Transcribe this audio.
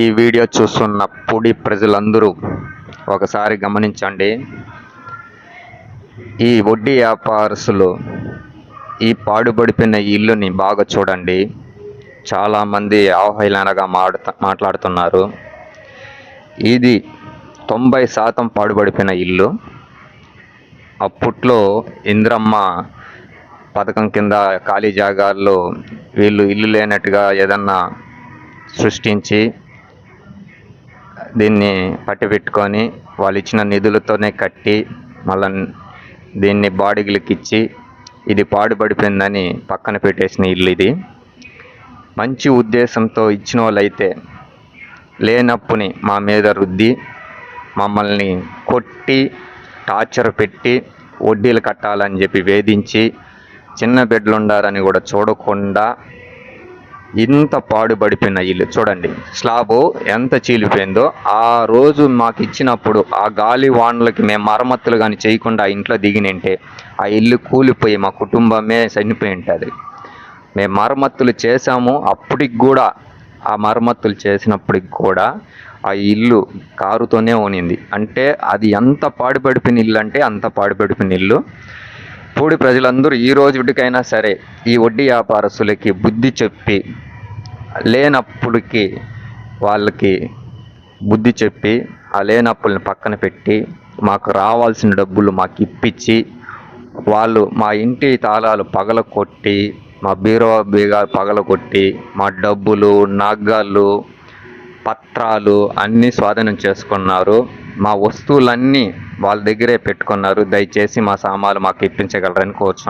ఈ వీడియో చూస్తున్న పొడి ప్రజలందరూ ఒకసారి గమనించండి. ఈ వడ్డీ వ్యాపారస్తులు ఈ పాడుబడిపోయిన ఇల్లుని బాగా చూడండి. చాలామంది అవహేళనగా మాడుత మాట్లాడుతున్నారు. ఇది తొంభై శాతం పాడుపడిపోయిన ఇల్లు. అప్పట్లో ఇంద్రమ్మ పథకం కింద ఖాళీ జాగాల్లో వీళ్ళు ఇల్లు లేనట్టుగా ఏదన్నా సృష్టించి దీన్ని పట్టిపెట్టుకొని వాళ్ళు ఇచ్చిన నిధులతోనే కట్టి మళ్ళా దీన్ని బాడిగలకి ఇచ్చి ఇది పాడుపడిపోయిందని పక్కన పెట్టేసిన ఇల్లు ఇది. మంచి ఉద్దేశంతో ఇచ్చిన వాళ్ళైతే లేనప్పుని మా మీద రుద్ది మమ్మల్ని కొట్టి టార్చర్ పెట్టి వడ్డీలు కట్టాలని చెప్పి వేధించి చిన్న బిడ్డలుండారని కూడా చూడకుండా ఇంత పాడుపడిపోయిన ఇల్లు. చూడండి స్లాబు ఎంత చీలిపోయిందో ఆ రోజు మాకు ఇచ్చినప్పుడు ఆ గాలి వానలకి మేము మరమ్మతులు కానీ చేయకుండా ఇంట్లో దిగినంటే ఆ ఇల్లు కూలిపోయి మా కుటుంబమే చనిపోయి ఉంటుంది. మేము మరమ్మతులు చేసాము అప్పటికి కూడా ఆ మరమ్మతులు చేసినప్పటికి కూడా ఆ ఇల్లు కారుతోనే ఉనింది అంటే అది ఎంత పాడుపడిపోయిన ఇల్లు అంటే అంత పాడుపడిపోయిన ఇల్లు. పూడి ప్రజలందరూ ఈ రోజుకైనా సరే ఈ వడ్డీ వ్యాపారస్తులకి బుద్ధి చెప్పి లేనప్పుడుకి వాళ్ళకి బుద్ధి చెప్పి ఆ లేనప్పుల్ని పక్కన పెట్టి మాకు రావాల్సిన డబ్బులు మాకు ఇప్పించి వాళ్ళు మా ఇంటి తాళాలు పగల కొట్టి మా బీరో బీగాలు పగల కొట్టి మా డబ్బులు నగలు పత్రాలు అన్నీ స్వాధీనం చేసుకున్నారు. మా వస్తువులన్నీ వాళ్ళ దగ్గరే పెట్టుకున్నారు. దయచేసి మా సామాన్లు మాకు ఇప్పించగలరని కోరుచున్నాను